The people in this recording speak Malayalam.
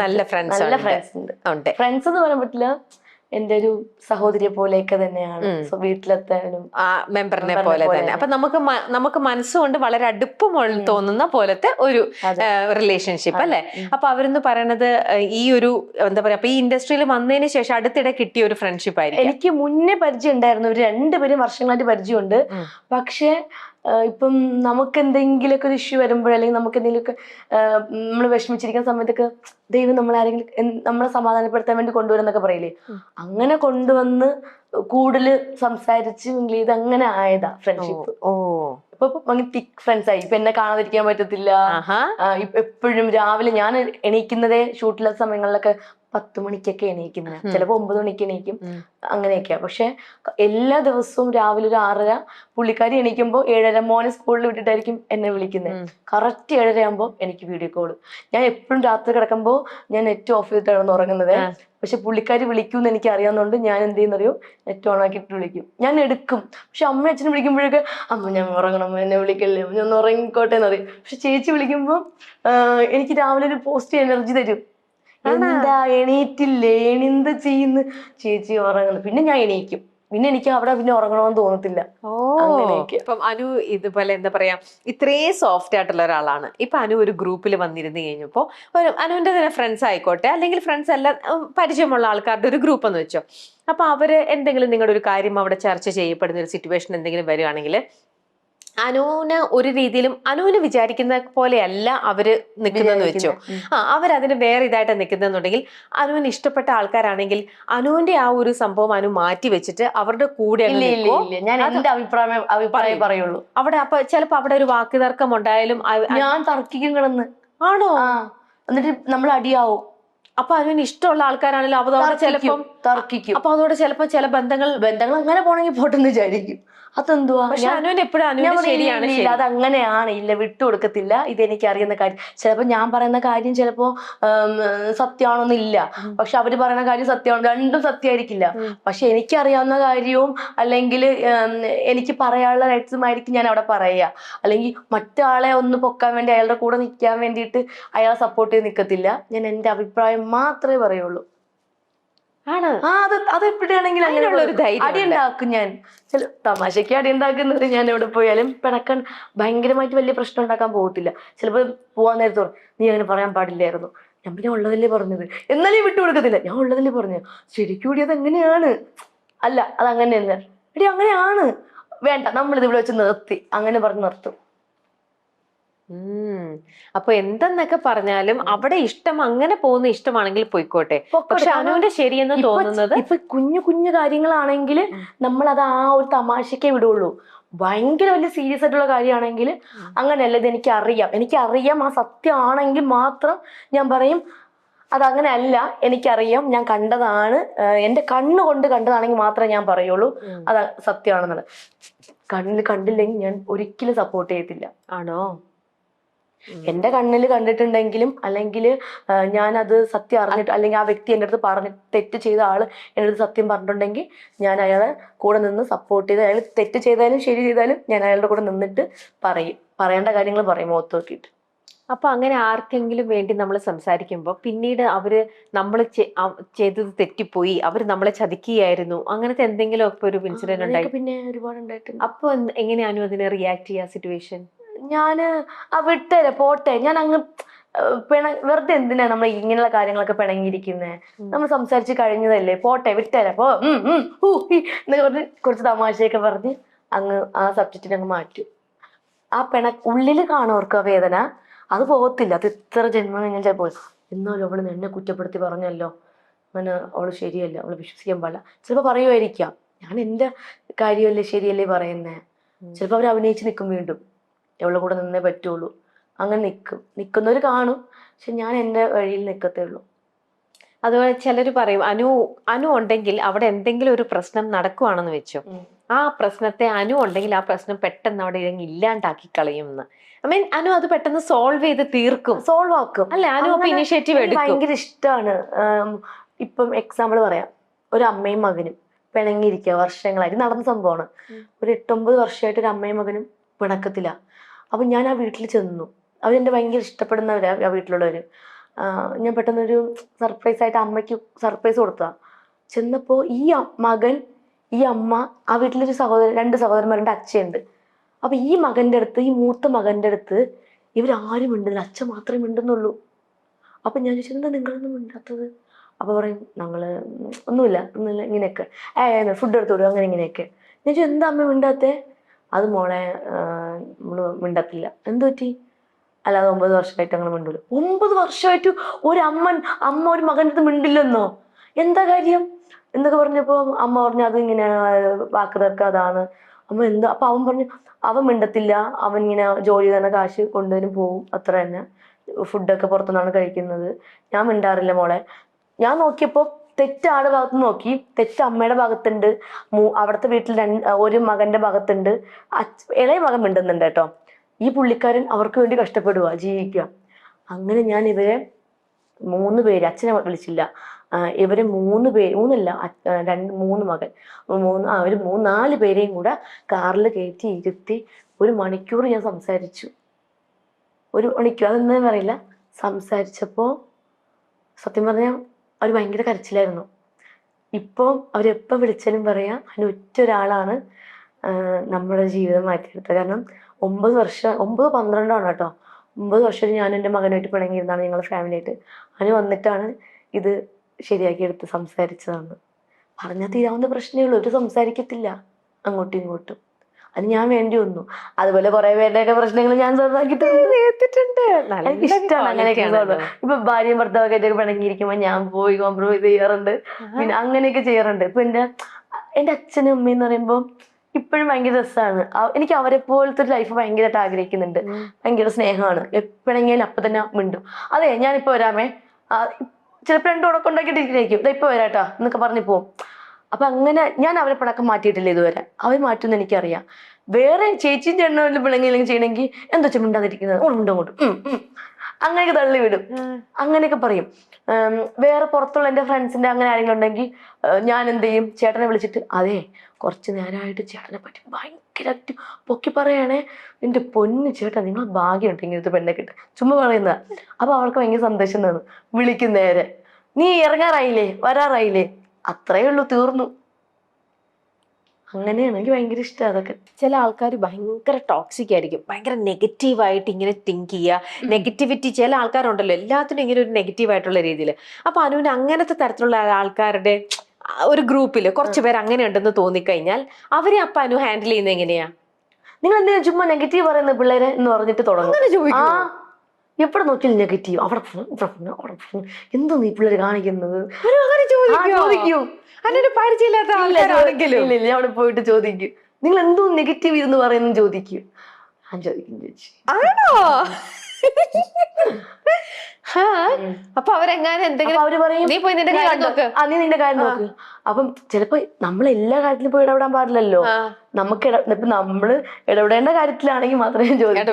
നല്ല ഫ്രണ്ട്സ് നല്ല ഫ്രണ്ട്സ് ഉണ്ട്. ഫ്രണ്ട്സ് എന്ന് പറയാൻ പറ്റില്ല എന്റെ ഒരു സഹോദരിയെ പോലെയൊക്കെ തന്നെയാണ്. സോ വീട്ടിലത്തെ മെമ്പറിനെ പോലെ തന്നെ. അപ്പൊ നമുക്ക് നമുക്ക് മനസ്സുകൊണ്ട് വളരെ അടുപ്പം തോന്നുന്ന പോലത്തെ ഒരു റിലേഷൻഷിപ്പ് അല്ലെ. അപ്പൊ അവരെന്ന് പറയണത് ഈ ഒരു എന്താ പറയാ അപ്പൊ ഈ ഇൻഡസ്ട്രിയിൽ വന്നതിന് ശേഷം അടുത്തിടെ കിട്ടിയ ഒരു ഫ്രണ്ട്ഷിപ്പ് ആയിരിക്കും. എനിക്ക് മുന്നേ പരിചയം ഉണ്ടായിരുന്നു. ഒരു രണ്ടുപേരും വർഷങ്ങളായിട്ട് പരിചയമുണ്ട്. പക്ഷേ ഇപ്പം നമുക്ക് എന്തെങ്കിലുമൊക്കെ ഒരു ഇഷ്യൂ വരുമ്പോൾ അല്ലെങ്കിൽ നമുക്ക് എന്തെങ്കിലുമൊക്കെ നമ്മൾ വിഷമിച്ചിരിക്കുന്ന സമയത്തൊക്കെ ദൈവം നമ്മൾ ആരെങ്കിലും നമ്മളെ സമാധാനപ്പെടുത്താൻ വേണ്ടി കൊണ്ടുവരുന്നൊക്കെ പറയില്ലേ? അങ്ങനെ കൊണ്ടുവന്ന് കൂടുതൽ സംസാരിച്ച് മിങ്കിൾ ചെയ്ത് അങ്ങനെ ആയതാ ഫ്രണ്ട്ഷിപ്പ് ഓ. ഇപ്പൊ അങ്ങനെ തിക് ഫ്രണ്ട്സ് ആയി. ഇപ്പൊ എന്നെ കാണാതിരിക്കാൻ പറ്റത്തില്ല. എപ്പോഴും രാവിലെ ഞാൻ എണീക്കുന്നതേ ഷൂട്ടിലെ സമയങ്ങളിലൊക്കെ പത്ത് മണിക്കൊക്കെ എണീക്കുന്നത് ചിലപ്പോൾ ചിലപ്പോ ഒമ്പത് മണിക്ക് എണീക്കും. അങ്ങനെയൊക്കെയാ. പക്ഷെ എല്ലാ ദിവസവും രാവിലെ ഒരു ആറര പുള്ളിക്കാരി എണീക്കുമ്പോൾ ഏഴര മോനെ സ്കൂളിൽ വിട്ടിട്ടായിരിക്കും എന്നെ വിളിക്കുന്നത്. കറക്റ്റ് ഏഴര ആകുമ്പോൾ എനിക്ക് വീഡിയോ കോൾ ഞാൻ എപ്പോഴും രാത്രി കിടക്കുമ്പോൾ ഞാൻ നെറ്റ് ഓഫ് ചെയ്തിട്ടാണ് ഉറങ്ങുന്നത്. പക്ഷെ പുള്ളിക്കാരി വിളിക്കുമെന്ന് എനിക്ക് അറിയാവുന്നതുകൊണ്ട് ഞാൻ എന്ത് ചെയ്യുന്നറിയോ നെറ്റ് ഓൺ ആക്കിയിട്ട് വിളിക്കും. ഞാൻ എടുക്കും. പക്ഷെ അമ്മ അച്ഛനെ വിളിക്കുമ്പോഴൊക്കെ അമ്മ ഞാൻ ഉറങ്ങണം അമ്മ എന്നെ വിളിക്കല്ലേ? അമ്മ ഞാൻ ഒന്ന് ഉറങ്ങിക്കോട്ടെ എന്ന് അറിയാം പക്ഷെ ചേച്ചി വിളിക്കുമ്പോൾ എനിക്ക് രാവിലെ ഒരു പോസിറ്റീവ് എനർജി തരും? എന്താ എണീറ്റില്ലേ? എണീന്ത് ചെയ്യുന്നു? ചേച്ചി ഉറങ്ങുന്നു. പിന്നെ ഞാൻ എണീക്കും. പിന്നെ എനിക്ക് അവിടെ പിന്നെ ഉറങ്ങണമെന്ന് തോന്നത്തില്ല. ഓ. ഇപ്പം അനു ഇതുപോലെ എന്താ പറയാ ഇത്രേ സോഫ്റ്റ് ആയിട്ടുള്ള ഒരാളാണ്. ഇപ്പൊ അനു ഒരു ഗ്രൂപ്പിൽ വന്നിരുന്നു കഴിഞ്ഞപ്പോ ഒരു അനുവിന്റെ തന്നെ ഫ്രണ്ട്സ് ആയിക്കോട്ടെ അല്ലെങ്കിൽ ഫ്രണ്ട്സ് എല്ലാം പരിചയമുള്ള ആൾക്കാരുടെ ഒരു ഗ്രൂപ്പ് എന്ന് വെച്ചോ. അപ്പൊ അവർ എന്തെങ്കിലും നിങ്ങളുടെ ഒരു കാര്യം അവിടെ ചർച്ച ചെയ്യപ്പെടുന്ന ഒരു സിറ്റുവേഷൻ എന്തെങ്കിലും വരികയാണെങ്കിൽ അനുവിന് ഒരു രീതിയിലും അനുവിന് വിചാരിക്കുന്ന പോലെയല്ല അവർ നിൽക്കുന്നതെന്ന് വെച്ചോ. ആ അവരതിന് വേറെ ഇതായിട്ട് നിൽക്കുന്നെന്നുണ്ടെങ്കിൽ അനുവിന് ഇഷ്ടപ്പെട്ട ആൾക്കാരാണെങ്കിൽ അനുവിന്റെ ആ ഒരു സംഭവം അനു മാറ്റി വെച്ചിട്ട് അവരുടെ കൂടെ ഞാൻ എന്റെ അഭിപ്രായം അഭിപ്രായം പറയൂ. പറയുള്ളൂ. അവിടെ അപ്പൊ ചിലപ്പോ അവിടെ ഒരു വാക്ക് തർക്കം ഉണ്ടായാലും ഞാൻ തർക്കിക്കും കിടന്ന്. ആണോ? എന്നിട്ട് നമ്മൾ അടിയാവും. അപ്പൊ അതിന് ഇഷ്ടമുള്ള ആൾക്കാരാണെങ്കിലും അപ്പൊ അതോടെ ചിലപ്പം തർക്കിക്കും. അപ്പൊ അതോടെ ചിലപ്പോ ചില ബന്ധങ്ങൾ ബന്ധങ്ങൾ അങ്ങനെ പോണെങ്കിൽ പോട്ടെന്ന് വിചാരിക്കും. അതെന്തുവാ? പക്ഷെ അനുവിന് എപ്പോഴും അനുവിന് ശരിയാണ് ഇല്ല, അത് അങ്ങനെയാണ് ഇല്ല വിട്ടു കൊടുക്കത്തില്ല ഇത് എനിക്ക് അറിയുന്ന കാര്യം. ചിലപ്പോ ഞാൻ പറയുന്ന കാര്യം ചിലപ്പോ സത്യമാണോന്നില്ല പക്ഷെ അവർ പറയുന്ന കാര്യം സത്യമാണ് രണ്ടും സത്യമായിരിക്കില്ല. പക്ഷെ എനിക്കറിയാവുന്ന കാര്യവും അല്ലെങ്കിൽ എനിക്ക് പറയാനുള്ള റൈറ്റ്സും ആയിരിക്കും ഞാൻ അവിടെ പറയുക. അല്ലെങ്കിൽ മറ്റാളെ ഒന്ന് പൊക്കാൻ വേണ്ടി അയാളുടെ കൂടെ നിൽക്കാൻ വേണ്ടിയിട്ട് അയാളെ സപ്പോർട്ട് ചെയ്ത് നിൽക്കത്തില്ല. ഞാൻ എന്റെ അഭിപ്രായം മാത്രമേ പറയുള്ളൂ. ആണ്. ആ അത് അത് എപ്പോഴാണെങ്കിലും അങ്ങനെ അതിനുള്ള ഒരു ധൈര്യം അടി ഞാൻ. ചില തമാശയ്ക്ക് അടി ഉണ്ടാക്കുന്നത് ഞാൻ എവിടെ പോയാലും പിണക്കൻ ഭയങ്കരമായിട്ട് വലിയ പ്രശ്നം ഉണ്ടാക്കാൻ പോകത്തില്ല. ചിലപ്പോൾ പോവാൻ നേരത്ത് നീ അങ്ങനെ പറയാൻ പാടില്ലായിരുന്നു. ഞാൻ പിന്നെ ഉള്ളതല്ലേ പറഞ്ഞത്? എന്നാലും വിട്ടു കൊടുക്കത്തില്ല ഞാൻ ഉള്ളതല്ലേ പറഞ്ഞു ശരിക്കും കൂടി അത് എങ്ങനെയാണ് അല്ല അത് അങ്ങനെ തന്നെ എടി അങ്ങനെയാണ്. വേണ്ട നമ്മളിത് ഇവിടെ വെച്ച് നിർത്തി. അങ്ങനെ പറഞ്ഞ് നിർത്തും. അപ്പൊ എന്തെന്നൊക്കെ പറഞ്ഞാലും അവിടെ ഇഷ്ടം അങ്ങനെ പോകുന്ന ഇഷ്ടമാണെങ്കിൽ പോയിക്കോട്ടെ. പക്ഷെ അനുവിന്റെ ശരിയെന്ന് തോന്നുന്നത് ഇപ്പൊ കുഞ്ഞു കുഞ്ഞു കാര്യങ്ങളാണെങ്കിൽ. നമ്മൾ അത് ആ ഒരു തമാശക്കേ വിടുള്ളൂ. ഭയങ്കര വലിയ സീരിയസ് ആയിട്ടുള്ള കാര്യമാണെങ്കിൽ. അങ്ങനെയല്ല ഇത് എനിക്ക് അറിയാം എനിക്ക് അറിയാം ആ സത്യമാണെങ്കിൽ മാത്രം ഞാൻ പറയും അതങ്ങനെ അല്ല എനിക്കറിയാം ഞാൻ കണ്ടതാണ്. എന്റെ കണ്ണുകൊണ്ട് കണ്ടതാണെങ്കിൽ മാത്രമേ ഞാൻ പറയുള്ളൂ. അത് സത്യമാണെന്നുള്ളത്. കണ്ണിൽ കണ്ടില്ലെങ്കിൽ ഞാൻ ഒരിക്കലും സപ്പോർട്ട് ചെയ്യത്തില്ല. ആണോ. എന്റെ കണ്ണിൽ കണ്ടിട്ടുണ്ടെങ്കിലും അല്ലെങ്കിൽ ഞാൻ അത് സത്യം അറിഞ്ഞിട്ട് അല്ലെങ്കിൽ ആ വ്യക്തി എന്റെ അടുത്ത് പറഞ്ഞ് തെറ്റ് ചെയ്ത ആൾ എന്റെ അടുത്ത് സത്യം പറഞ്ഞിട്ടുണ്ടെങ്കിൽ ഞാൻ അയാളെ കൂടെ നിന്ന് സപ്പോർട്ട് ചെയ്ത് അയാൾ തെറ്റ് ചെയ്താലും ശരി ചെയ്താലും ഞാൻ അയാളുടെ കൂടെ നിന്നിട്ട് പറയും. പറയേണ്ട കാര്യങ്ങൾ പറയും മുഖത്ത് നോക്കിയിട്ട്. അപ്പൊ അങ്ങനെ ആർക്കെങ്കിലും വേണ്ടി നമ്മൾ സംസാരിക്കുമ്പോൾ പിന്നീട് അവർ നമ്മൾ ചെയ്തത് തെറ്റിപ്പോയി. അവർ നമ്മളെ ചതിക്കുകയായിരുന്നു. അങ്ങനത്തെ എന്തെങ്കിലും ഒക്കെ ഒരു ഇൻസിഡന്റ് ഉണ്ടായി പിന്നെ ഒരുപാട് ഉണ്ടായിട്ടുണ്ട്. അപ്പൊ എങ്ങനെയാണ് എങ്ങനെയാണു അതിനെ റിയാക്ട് ചെയ്യാ സിറ്റുവേഷൻ ഞാൻ ആ വിട്ടേരെ പോട്ടെ. ഞാൻ അങ്ങ് പിണ വെറുതെ എന്തിനാ നമ്മൾ ഇങ്ങനെയുള്ള കാര്യങ്ങളൊക്കെ പിണങ്ങിയിരിക്കുന്നത് ഉം. നമ്മൾ സംസാരിച്ച് കഴിഞ്ഞതല്ലേ? പോട്ടെ വിട്ടേരെ പോ. ഉം, ഉം, ഹൂ, ഹി എന്നൊക്കെ പറഞ്ഞ് കുറച്ച് തമാശയൊക്കെ പറഞ്ഞ് അങ്ങ് ആ സബ്ജക്റ്റിനെ അങ്ങ് മാറ്റും. ആ പിണ ഉള്ളിൽ കാണവർക്ക് ആ വേദന. അത് പോകത്തില്ല. അത് ഇത്ര ജന്മം കഴിഞ്ഞാൽ ചിലപ്പോൾ എന്നാലും അവൾ എന്നെ കുറ്റപ്പെടുത്തി പറഞ്ഞല്ലോ? അങ്ങനെ അവൾ ശരിയല്ല. അവൾ വിശ്വസിക്കാൻ പാടില്ല. ചിലപ്പോൾ പറയുമായിരിക്കാം. ഞാൻ എന്റെ കാര്യമല്ലേ ശരിയല്ലേ പറയുന്നേ. ചിലപ്പോൾ അവർ അഭിനയിച്ച് നിൽക്കും വീണ്ടും. എവളുടെ കൂടെ നിന്നേ പറ്റുള്ളൂ. അങ്ങനെ നിൽക്കും നിൽക്കുന്നവർ കാണും. പക്ഷെ ഞാൻ എന്റെ വഴിയിൽ നിൽക്കത്തേ ഉള്ളൂ അതുപോലെ ചിലർ പറയും അനു അനു ഉണ്ടെങ്കിൽ അവിടെ എന്തെങ്കിലും ഒരു പ്രശ്നം നടക്കുവാണെന്ന് വെച്ചു. ആ പ്രശ്നത്തെ അനു ഉണ്ടെങ്കിൽ ആ പ്രശ്നം പെട്ടെന്ന് അവിടെ ഇല്ലാണ്ടാക്കി കളയും എന്ന് ഐ മീൻ അനു അത് പെട്ടെന്ന് സോൾവ് ചെയ്ത് തീർക്കും. സോൾവ് ആക്കും. അല്ലെ? അനു അപ്പൊ ഇനിഷ്യേറ്റീവ് എടുക്കും. ഭയങ്കര ഇഷ്ടമാണ് ഇപ്പം എക്സാമ്പിൾ പറയാം. ഒരു അമ്മയും മകനും പിണങ്ങിയിരിക്കുക. വർഷങ്ങളായിട്ട് നടന്ന സംഭവമാണ്. ഒരു എട്ടൊമ്പത് വർഷമായിട്ട് ഒരു അമ്മയും മകനും പിണക്കത്തില്ല അപ്പൊ ഞാൻ ആ വീട്ടിൽ ചെന്നു. അവരെന്റെ ഭയങ്കര ഇഷ്ടപ്പെടുന്നവരാണ് ആ വീട്ടിലുള്ളവർ ഞാൻ പെട്ടെന്നൊരു സർപ്രൈസ് ആയിട്ട് അമ്മയ്ക്ക് സർപ്രൈസ് കൊടുത്തതാ. ചെന്നപ്പോൾ ഈ മകൻ ഈ അമ്മ ആ വീട്ടിലൊരു സഹോദരൻ രണ്ട് സഹോദരന്മാരുടെ അച്ഛയുണ്ട്. അപ്പം ഈ മകന്റെ അടുത്ത് ഈ മൂത്ത മകന്റെ അടുത്ത് ഇവരാരും മിണ്ടുന്നില്ല. അച്ഛൻ മാത്രമേ മിണ്ടുന്നുള്ളൂ. അപ്പം ഞാൻ ചോദിച്ചു എന്താ നിങ്ങളൊന്നും മിണ്ടാത്തത്? അപ്പോൾ പറയും ഞങ്ങൾ ഒന്നുമില്ല ഒന്നുമില്ല ഇങ്ങനെയൊക്കെ. ഏ ഫുഡ് എടുത്തു വിടും അങ്ങനെ ഇങ്ങനെയൊക്കെ. ഞാൻ ചോദിച്ചു എന്താ അമ്മ മിണ്ടാത്തേ? അത് മോളെ നമ്മൾ മിണ്ടത്തില്ല. എന്ത് പറ്റി അല്ലാതെ ഒമ്പത് വർഷമായിട്ട് അങ്ങനെ മിണ്ടില്ല ഒമ്പത് വർഷമായിട്ട് ഒരു അമ്മൻ അമ്മ ഒരു മകന്റെ അടുത്ത് മിണ്ടില്ലെന്നോ? എന്താ കാര്യം? എന്നൊക്കെ പറഞ്ഞപ്പോ അമ്മ പറഞ്ഞു അത് ഇങ്ങനെ വാക്ക് തർക്കം അതാണ്. അമ്മ എന്താ അപ്പൊ അവൻ പറഞ്ഞു അവൻ മിണ്ടത്തില്ല. അവൻ ഇങ്ങനെ ജോലി തന്നെ കാശ് കൊണ്ടുവരും പോവും. അത്ര തന്നെ. ഫുഡൊക്കെ പുറത്തുനിന്നാണ് കഴിക്കുന്നത്. ഞാൻ മിണ്ടാറില്ല മോളെ. ഞാൻ നോക്കിയപ്പോ തെറ്റ് ആടെ ഭാഗത്ത് നോക്കി. തെറ്റ് അമ്മയുടെ ഭാഗത്തുണ്ട്. അവിടുത്തെ വീട്ടിൽ രണ്ട് ഒരു മകന്റെ ഭാഗത്തുണ്ട്. ഇളയ മകൻ മിണ്ടുന്നുണ്ട് കേട്ടോ. ഈ പുള്ളിക്കാരൻ അവർക്ക് വേണ്ടി കഷ്ടപ്പെടുക ജീവിക്കുക. അങ്ങനെ ഞാൻ ഇവരെ മൂന്ന് പേര് അച്ഛനെ വിളിച്ചില്ല. ഇവരെ മൂന്ന് പേര് മൂന്നല്ല രണ്ട് മൂന്ന് മകൻ. മൂന്ന് ആ ഒരു മൂന്ന് നാല് പേരെയും കൂടെ കാറിൽ കയറ്റി ഇരുത്തി ഒരു മണിക്കൂർ ഞാൻ സംസാരിച്ചു. ഒരു മണിക്കൂർ അതെന്താ പറയില്ല സംസാരിച്ചപ്പോ സത്യം പറഞ്ഞാൽ അവർ ഭയങ്കര കരച്ചിലായിരുന്നു. ഇപ്പം അവരെപ്പോൾ വിളിച്ചാലും പറയാം അതിന് ഒറ്റ ഒരാളാണ് നമ്മുടെ ജീവിതം മാറ്റിയെടുത്തത്. കാരണം ഒമ്പത് വർഷം ഒമ്പത് പന്ത്രണ്ടാണ് കേട്ടോ. ഒമ്പത് വർഷം ഞാൻ എന്റെ മകനായിട്ട് പിണങ്ങിയിരുന്നാണ് ഞങ്ങൾ ഫാമിലിയായിട്ട്. അവന് വന്നിട്ടാണ് ഇത് ശരിയാക്കിയെടുത്ത് സംസാരിച്ചതാണ് പറഞ്ഞാൽ തീരാവുന്ന പ്രശ്നമേ ഉള്ളൂ. ഒരു സംസാരിക്കത്തില്ല അങ്ങോട്ടും ഇങ്ങോട്ടും. അത് ഞാൻ വേണ്ടി വന്നു. അതുപോലെ കുറെ പേരുടെയൊക്കെ പ്രശ്നങ്ങൾ ഞാൻ സ്വന്തമാക്കിയിട്ടുണ്ട് നല്ല ഇഷ്ടമാണ് അങ്ങനെയൊക്കെ. ഇപ്പൊ ഭാര്യയും ഭർത്താവൊക്കെ ആയിട്ട് പിണങ്ങിയിരിക്കുമ്പോ ഞാൻ പോയി കോംപ്രമൈസ് ചെയ്യാറുണ്ട്. പിന്നെ അങ്ങനെയൊക്കെ ചെയ്യാറുണ്ട്. ഇപ്പൊ എന്റെ എന്റെ അച്ഛനും അമ്മയും എന്ന് പറയുമ്പോ ഇപ്പോഴും ഭയങ്കര രസമാണ് എനിക്ക് അവരെ പോലത്തെ ഒരു ലൈഫ് ഭയങ്കരമായിട്ട് ആഗ്രഹിക്കുന്നുണ്ട്. ഭയങ്കര സ്നേഹമാണ്. എപ്പോഴെങ്കിലും അപ്പൊ തന്നെ മിണ്ടും. അതെ ഞാനിപ്പോ വരാമേ. ചിലപ്പോൾ ചിലപ്പോ രണ്ടു ഉണക്കം ഉണ്ടാക്കിയിട്ടിരിക്കും ഇതാ ഇപ്പൊ വരാട്ടാ. എന്നൊക്കെ പറഞ്ഞു പോവും. അപ്പൊ അങ്ങനെ ഞാൻ അവരെ പണക്കം മാറ്റിയിട്ടില്ല ഇതുവരെ. അവർ മാറ്റുമെന്ന് എനിക്കറിയാം. വേറെ ചേച്ചിയും ചേട്ടനും പിള്ളെങ്കിലും ചെയ്യണമെങ്കിൽ എന്തോ വെച്ചാൽ മിണ്ടാതിരിക്കുന്നത് അങ്ങോട്ടും അങ്ങോട്ട്. അങ്ങനെയൊക്കെ തള്ളി വിടും. അങ്ങനെയൊക്കെ പറയും. വേറെ പുറത്തുള്ള എന്റെ ഫ്രണ്ട്സിന്റെ അങ്ങനെ ആരെങ്കിലും ഉണ്ടെങ്കിൽ ഞാൻ എന്ത് ചെയ്യും? ചേട്ടനെ വിളിച്ചിട്ട് അതെ കുറച്ച് നേരമായിട്ട് ചേട്ടനെ പറ്റി ഭയങ്കര പൊക്കി പറയണേ എന്റെ പൊന്ന് ചേട്ടാ നിങ്ങൾ ഭാഗ്യമുണ്ട് ഇങ്ങനത്തെ പെണ്ണെ കിട്ടും ചുമ്മാ പറയുന്നതാ. അപ്പൊ അവൾക്ക് ഭയങ്കര സന്തോഷം തന്നു. വിളിക്കും നേരെ. നീ ഇറങ്ങാറായില്ലേ? വരാറായില്ലേ? അത്രേ ഉള്ളൂ തീർന്നു. അങ്ങനെയാണ് എനിക്ക് ഭയങ്കര ഇഷ്ടം അതൊക്കെ. ചില ആൾക്കാർ ഭയങ്കര ടോക്സിക് ആയിരിക്കും. ഭയങ്കര നെഗറ്റീവായിട്ട് ഇങ്ങനെ തിങ്ക് ചെയ്യുക. നെഗറ്റിവിറ്റി ചില ആൾക്കാരുണ്ടല്ലോ എല്ലാത്തിനും ഇങ്ങനെ ഒരു നെഗറ്റീവ് ആയിട്ടുള്ള രീതിയിൽ അപ്പൊ അനുവിന് അങ്ങനത്തെ തരത്തിലുള്ള ആൾക്കാരുടെ ഒരു ഗ്രൂപ്പിൽ കുറച്ച് പേർ അങ്ങനെ ഉണ്ടെന്ന് തോന്നിക്കഴിഞ്ഞാൽ അവരെ അപ്പ അനു ഹാൻഡിൽ ചെയ്യുന്നത് എങ്ങനെയാ? നിങ്ങൾ എന്തിനാ ചുമ്മാ നെഗറ്റീവ് പറയുന്ന പിള്ളേരെ എന്ന് പറഞ്ഞിട്ട് തുടങ്ങും? എവിടെ നോക്കിയാലും നെഗറ്റീവ് അവിടെ ഇവിടെ ഫുൾ, അവിടെ. എന്തോ നീ പിള്ളേർ കാണിക്കുന്നത്? അങ്ങനെ? ചോദിക്കും? പരിചയമില്ലാത്ത ഇല്ല, ആൾക്കാരാണെങ്കിലും. അവിടെ പോയിട്ട് ചോദിക്കും. നിങ്ങൾ എന്തോ നെഗറ്റീവ് ഇരുന്ന് പറയുന്നു ചോദിക്കും. ഞാൻ ചോദിക്കും ചേച്ചി. ആണോ? അപ്പൊ അവരെങ്ങാനും എന്തെങ്കിലും അവർ പറയും നീ പോയി നിന്റെ കാര്യം നോക്ക്. ആ, നീ നിന്റെ കാര്യം നോക്ക്. അപ്പം ചിലപ്പോ നമ്മൾ എല്ലാ കാര്യത്തിലും പോയി ഇടപെടാൻ പാടില്ലല്ലോ. നമുക്ക് ഇപ്പൊ നമ്മൾ ഇടപെടേണ്ട കാര്യത്തിലാണെങ്കിൽ മാത്രമേ ഞാൻ